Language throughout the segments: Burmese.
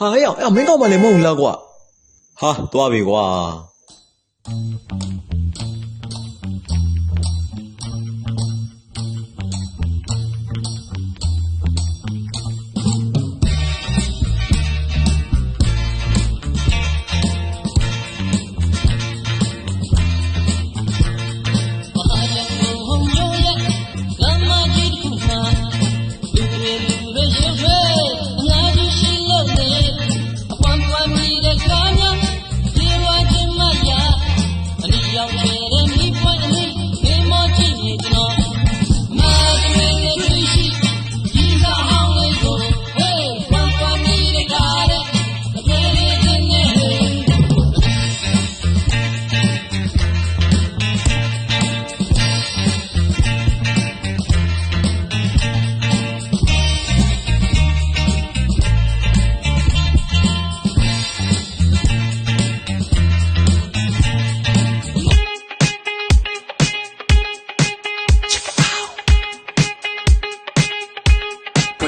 ဟာဟဲ့အောင်အဲ့မင်းကောက်မလည်းမဟုတ်ဘူးလားကွာဟာသွားပြီကွာ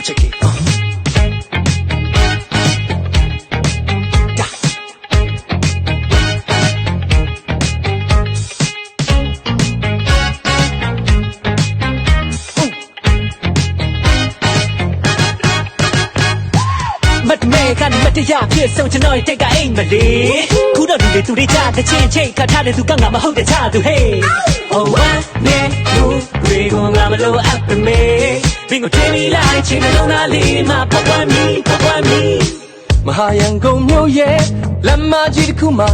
မတ်မဲကနေမတရားဖြစ်ဆုံးကျွန်တော်ရဲ့တက်ကအိမ်မလေးခုတော့ဒီလေသူတွေကြားတဲ့ချင်းချိတ်ခါထားတဲ့သူကငါမဟုတ်တဲ့ချသူ hey oh one man you we gon ငါ မလို့ up me ဘင်းကိုတင်ပြီးလိုက်ချင်းလုံးသားလေးမှာပပွားမီပပွားမီမဟာရန်ကုန်မြို့ရဲ့လမ်းမကြီးတစ်ခုမှာ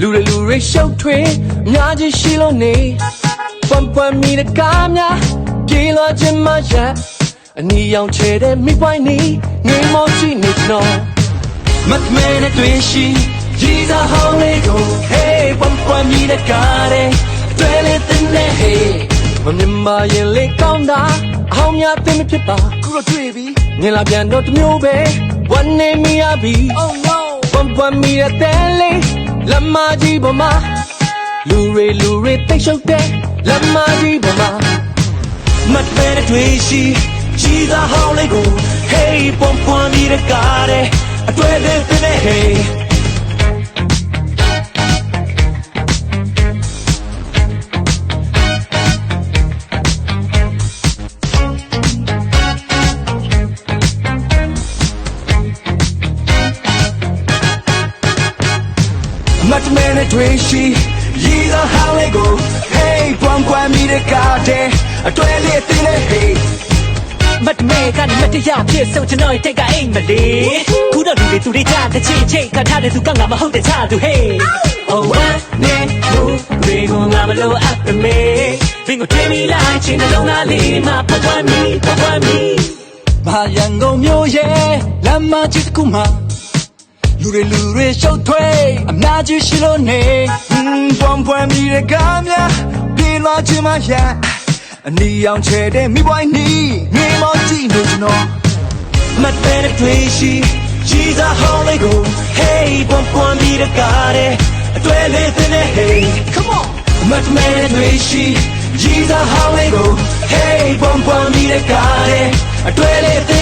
လူတွေလူတွေရှုပ်ထွေးအများကြီးရှိလို့နေပွမ်ပွမ်မီတဲ့ကားများပြေးလွှားခြင်းမရအနီရောင်ချဲတဲ့မိပွိုင်းနေငိမ်မောကြည့်နေကျွန်တော်မတ်မဲနဲ့တွေ့ရှိကြီးစားဟောင်းလေးကို hey ပွမ်ပွမ်မီတဲ့ကားတဲ့တွေ့လေတဲ့နဲ့ hey မမြင်မရင်လေးကောင်းတာအဟောင်းများသိမဖြစ်ပါခုတော့တွေ့ပြီမြင်လာပြန်တော့တစ်မျိုးပဲวันနေမိရပြီ oh no ပွမ်ပွမ်မီတဲ့လေးလမ်းမကြီးပေါ်မှာလူတွေလူတွေတိတ်ရှုပ်တဲ့လမ်းမကြီးပေါ်မှာမတ်မဲနဲ့တွေ့ရှိကြီးသာဟောင်းလေးကို hey ပွမ်ပွမ်မီတဲ့ကားတဲ့အတွေ့လေးတဲ့နဲ့ hey မတ်မဲနဲ့တွေ့ရှိရီသာဟောင်းလေးကို hey ပွမ်ပွမ်မီတဲ့ကားတဲ့အတွေ့လေးတဲ့နဲ့ hey မတ်မဲကနေမတရားဖြစ်ဆုံးကျွန်တော်ရဲ့တက်ကအိမ်မလေးခုတော့ဒီလေသူတွေကြားတဲ့ချင်းချိတ်ခါထားတဲ့သူကငါမဟုတ်တဲ့ချသူ hey oh one man you we gon ငါမလို့ up me ဘင်းကိုတင်ပြီးလိုက်ချင်းလုံးသားလေးမှာပပွားမီပပွားမီဘာရန်ကုန်မြို့ရဲ့လမ်းမကြီးတစ်ခုမှာ လူတွေလူတွေရှုပ်ထွေးအများကြီးရှိလို့နေဟွန်းပွမ်ပွမ်မီတဲ့ကားများပြေးလွှားခြင်းမရအနီရောင်ချဲတဲ့မိပွိုင်းနီငေးမောကြည့်နေကျွန်တော်မတ်ပဲနဲ့တွေ့ရှိကြီးစားဟောင်းလေးကို hey ပွမ်ပွမ်မီတဲ့ကားတဲ့အတွေ့လေးတဲ့နဲ့ hey come on မတ်မဲနဲ့တွေ့ရှိကြီးစားဟောင်းလေးကို hey ပွမ်ပွမ်မီတဲ့ကားတဲ့အတွေ့လေးတဲ့နဲ့